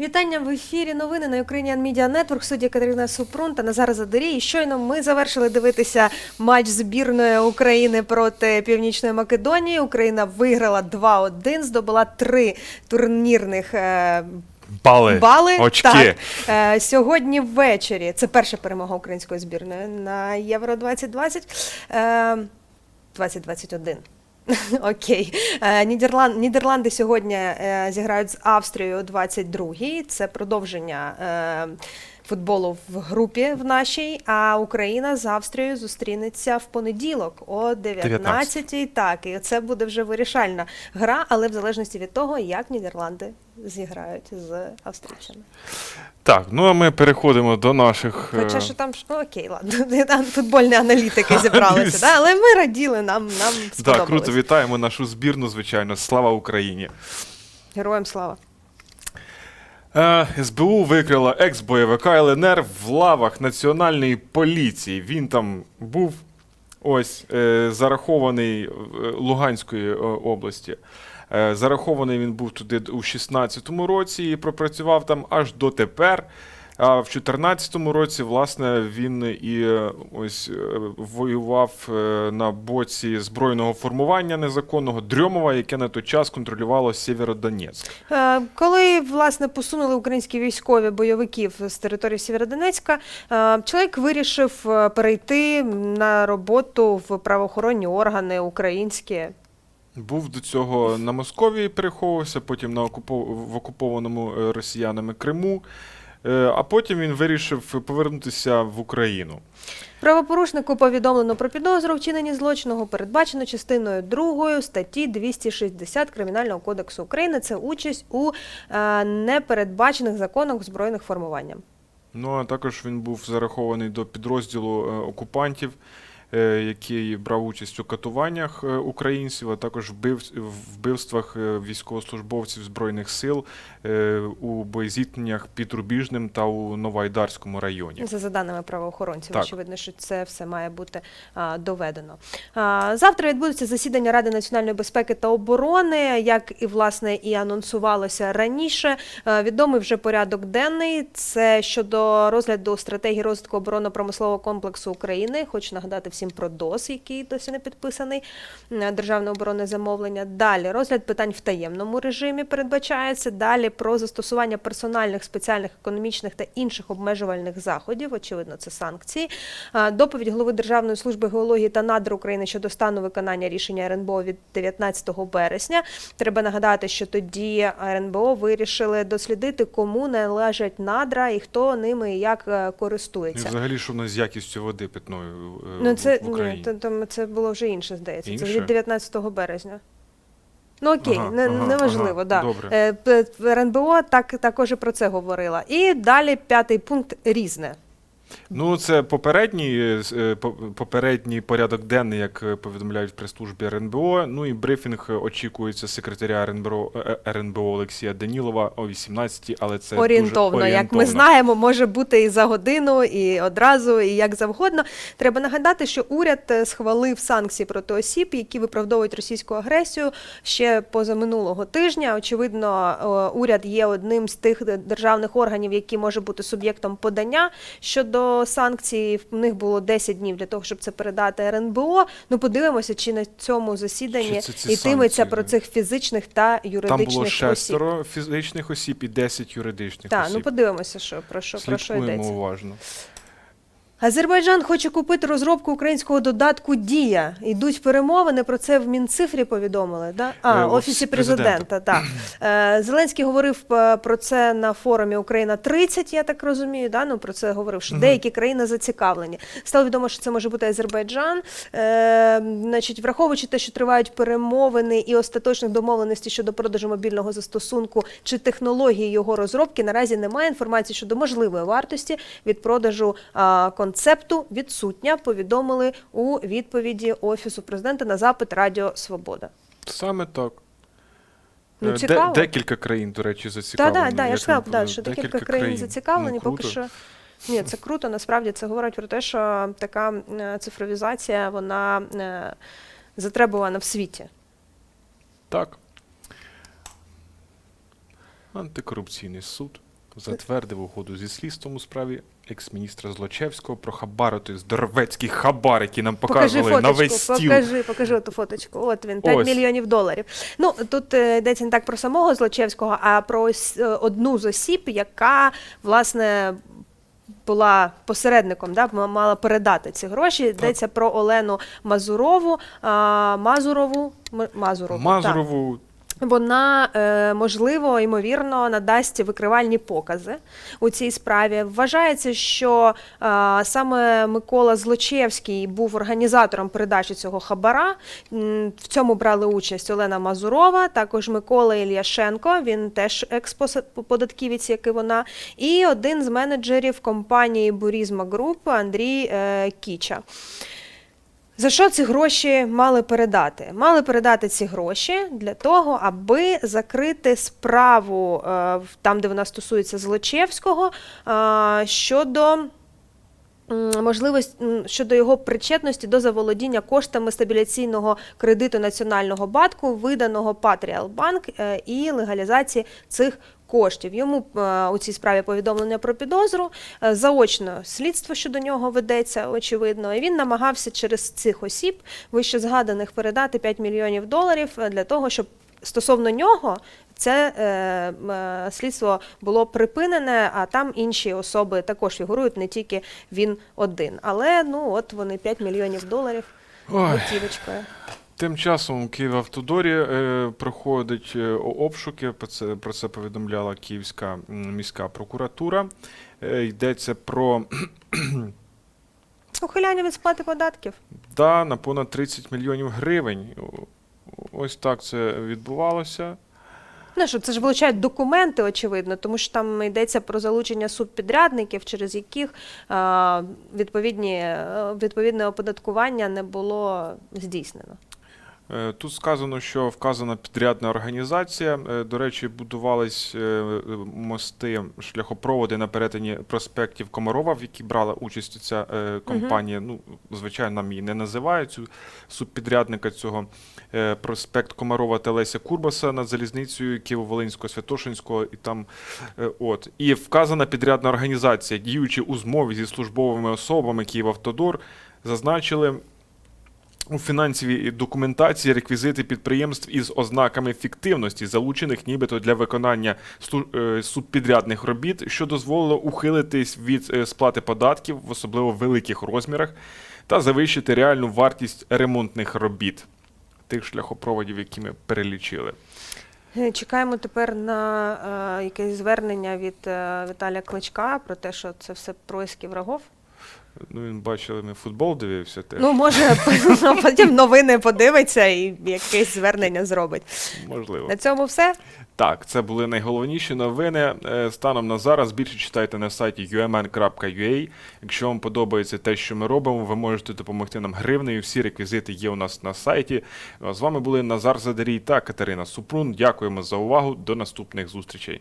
Вітання в ефірі. Новини на Ukrainian Media Network. Судді Катерина Супрун та Назар Задорій. І щойно ми завершили дивитися матч збірної України проти Північної Македонії. Україна виграла 2-1, здобула три турнірних. е, Бали. Бали Очки. Так. Е, сьогодні ввечері. Це перша перемога української збірної на Євро 2020. Е, 2021. Окей. Е, Нідерланд, Нідерланди сьогодні е, зіграють з Австрією о 22-й. Це продовження е, футболу в групі в нашій. А Україна з Австрією зустрінеться в понеділок о 19-й. Так, і це буде вже вирішальна гра, але в залежності від того, як Нідерланди зіграють з австрійцями. Так, ну а ми переходимо до наших. е, Хоча що там ну окей, ладно, там футбольні аналітики зібралися, да? але ми раділи, нам, нам Так, круто, вітаємо нашу збірну, звичайно. Слава Україні. Героям слава. Е, СБУ викрила екс-бойовика ЛНР в лавах Національної поліції. Він там був ось е, зарахований е, Луганської області. Зарахований він був туди у 16-му році і пропрацював там аж дотепер. А в 14-му році, власне, він і е, ось е, воював е, на боці збройного формування незаконного Дрьомова, яке на той час контролювало Сєвєродонецьк. Коли власне посунули українські військові бойовиків з території Сєвєродонецька, чоловік вирішив перейти на роботу в правоохоронні органи українські. Був до цього на Московії, переховувався, потім на окупо... в окупованому росіянами Криму. Е, А потім він вирішив повернутися в Україну. Правопорушнику повідомлено про підозру вчинені злочину, передбачено частиною 2 статті 260 Кримінального кодексу України. Це участь у е, непередбачених законах збройних формуванням. Ну а також він був зарахований до підрозділу е, окупантів, який брав участь у катуваннях е, українців, а також вбив... вбивствах е, військовослужбовців збройних сил е, у боєзіткненнях під Рубіжним та у Новоайдарському районі. За за даними правоохоронців, Так. очевидно, що це все має бути доведено. Завтра відбудеться засідання Ради національної безпеки та оборони, як і власне і анонсувалося раніше. Відомий вже порядок денний. Це щодо розгляду стратегії розвитку оборонно-промислового комплексу України. Хочу нагадати всім про ДОС, який досі не підписаний. е, Державне оборонне замовлення. Далі розгляд питань в таємному режимі передбачається. Далі про застосування персональних спеціальних економічних та інших обмежувальних заходів. Очевидно, це санкції. Доповідь голови Державної служби геології та надр України щодо стану виконання рішення РНБО від 19 березня. Треба нагадати, що тоді РНБО вирішили дослідити, кому належать надра і хто ними і як е, І користується. взагалі, що в нас з якістю води питною е, Ну, в- це в Україні. ні, то, то це було вже інше, здається. Це Інше? від 19 березня. Ну окей, Ага, не, ага, неважливо, ага, да. добре. Е, РНБО так також і про це говорила. І далі п'ятий пункт різне. Ну, це попередній, е, е, по- попередній порядок денний, як е, повідомляють в прес-службі РНБО. Ну і брифінг очікується секретаря РНБО, РНБО Олексія Данілова о 18 але це орієнтовно, дуже як ми знаємо, може бути і за годину, і одразу, і як завгодно. Треба нагадати, що уряд схвалив санкції проти осіб, які виправдовують російську агресію ще позаминулого тижня. Очевидно, уряд є одним з тих державних органів, які може бути суб'єктом подання щодо санкцій. В них було 10 днів для того, щоб це передати РНБО. Ну подивимося, чи на цьому засіданні це ці йтиметься санкції, про цих фізичних та Там юридичних було осіб. шестеро фізичних осіб і 10 юридичних Так, осіб. ну подивимося, що про що про що Слідкуємо йдеться. уважно. Азербайджан хоче купити розробку українського додатку Дія. Йдуть перемовини. Про це в Мінцифрі повідомили. Да? А, Е, офісі Офісі президента. Так. Е, Зеленський говорив е, про це на форумі Україна 30 я так розумію. Да? Ну про це говорив, що деякі країни зацікавлені. Стало відомо, що це може бути Азербайджан. Е, значить, враховуючи те, що тривають перемовини і остаточних домовленостей щодо продажу мобільного застосунку чи технології його розробки, наразі немає інформації щодо можливої вартості від продажу а, концепту відсутня. Повідомили у відповіді офісу президента на запит Радіо Свобода. Саме так. Ну, Е, де- декілька країн, до речі, зацікавлені. так, да, я ж сказала, не да, що декілька країн зацікавлені. Ну, поки що ні, це круто. Насправді це говорить про те, що така е, цифровізація вона е, затребувана в світі. Так. Антикорупційний суд. Затвердив угоду зі слідством у справі екс-міністра Злочевського про хабар, той здоровецький хабар, який нам Покажи показували на фоточку, весь стіл. покажи, покажи ту фоточку. От він, 5 Ось. мільйонів доларів. Ну, тут е, йдеться не так про самого Злочевського, а про ось, е, одну з осіб, яка, власне, була посередником, да, м- мала передати ці гроші. Йдеться про Олену Мазурову, а, Мазурову, М- Мазурову, так. Мазурову Вона е, можливо ймовірно надасть викривальні покази у цій справі. Вважається, що е, саме Микола Злочевський був організатором передачі цього хабара. В цьому брали участь Олена Мазурова, також Микола Ільяшенко. Він теж експодатківець, як і вона, і один з менеджерів компанії Бурізма Груп Андрій е, Кіча. За що ці гроші мали передати? Мали передати ці гроші для того, аби закрити справу е, там, де вона стосується Злочевського, е, щодо. м, Можливість щодо його причетності до заволодіння коштами стабіляційного кредиту Національного банку, виданого Патріал Банк е, і легалізації цих коштів. Йому е, у цій справі повідомлення про підозру. Е, Заочно слідство щодо нього ведеться, очевидно. І він намагався через цих осіб, вище згаданих, передати 5 мільйонів доларів е, для того, щоб стосовно нього це е, слідство було припинене, а там інші особи також фігурують, не тільки він один. Але ну от вони 5 мільйонів доларів готівочкою. Тим часом у Київавтодорі е, проходять е, обшуки. Про це, про це повідомляла Київська міська прокуратура. Е, йдеться про Ухиляння від сплати податків. да, на понад 30 мільйонів гривень. Ось так це відбувалося. Ну що, це ж вилучають документи, очевидно, тому що там йдеться про залучення субпідрядників, через яких відповідні, е, відповідне оподаткування не було здійснено. Е, Тут сказано, що вказана підрядна організація. е, До речі, будувались е, мости, шляхопроводи на перетині проспектів Комарова, в якій брала участь ця компанія. Ну, звичайно, нам її не називають цю субпідрядника цього. Проспект Комарова та Леся Курбаса над залізницею Києво-Волинського, Святошинського і там. От. І вказана підрядна організація, діючи у змові зі службовими особами Київавтодор, зазначили у фінансовій документації реквізити підприємств із ознаками фіктивності, залучених нібито для виконання е, субпідрядних робіт, що дозволило ухилитись від е, сплати податків в особливо великих розмірах та завищити реальну вартість ремонтних робіт тих шляхопроводів, які ми перелічили. Е, Чекаємо тепер на е, якесь звернення від е, Віталія Кличка про те, що це все происки врагов. Ну, він бачили, ми футбол дивився теж. Ну, може, потім новини подивиться і якесь звернення зробить. Можливо. На цьому все. Так, це були найголовніші новини. Е, Станом на зараз більше читайте на сайті umn.ua. Якщо вам подобається те, що ми робимо, ви можете допомогти нам гривнею. Всі реквізити є у нас на сайті. З вами були Назар Задарій та Катерина Супрун. Дякуємо за увагу. До наступних зустрічей.